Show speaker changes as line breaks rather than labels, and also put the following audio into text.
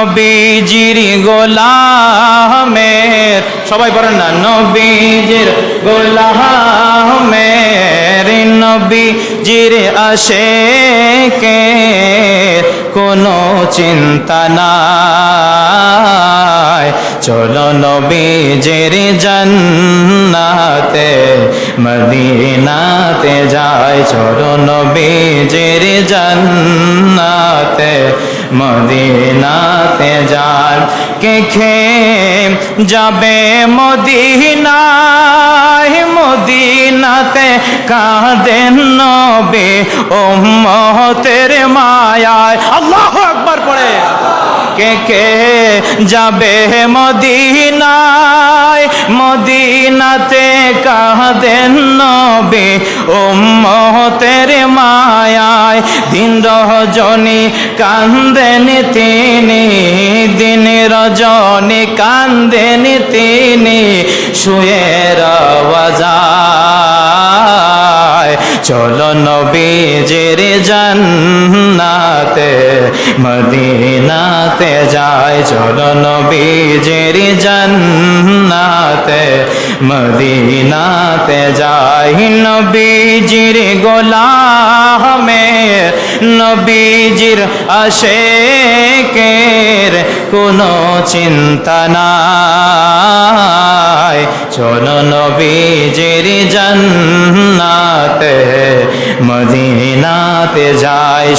নবীজির গোলামের, সবাই বলেন না, নবীজির গোলামের, নবীজির আশেকে কোনো চিন্তা নাই। চলো নবীজির জান্নাতে, মদিনাতে যায় চলো নবীজির জান্নাতে। মদিনাতে যান কে খে যাবে মদিনায়, মদিনাতে কাঁদেন নবে মহতের মায়ায়। আল্লাহ একবার পড়ে। কে কে যাবে মদিনায়, মদিনাতে কাঁদেন নবে ও মহতের মায়ায়। দিন রজনী কান্দেন তিনি, দিন রজনী কান্দেন তিনি, শুয়ে রাজায় চলো নবীজের জান্নাতে, মদিনাতে যায় চলো নবীজের জান্নাতে, মদিনাতে যায় নবীজির গোলামে নবীজির আশেকের কোনো চিন্তা নাই। চলো নবীজির জন্নাতে মদিনাতে যায়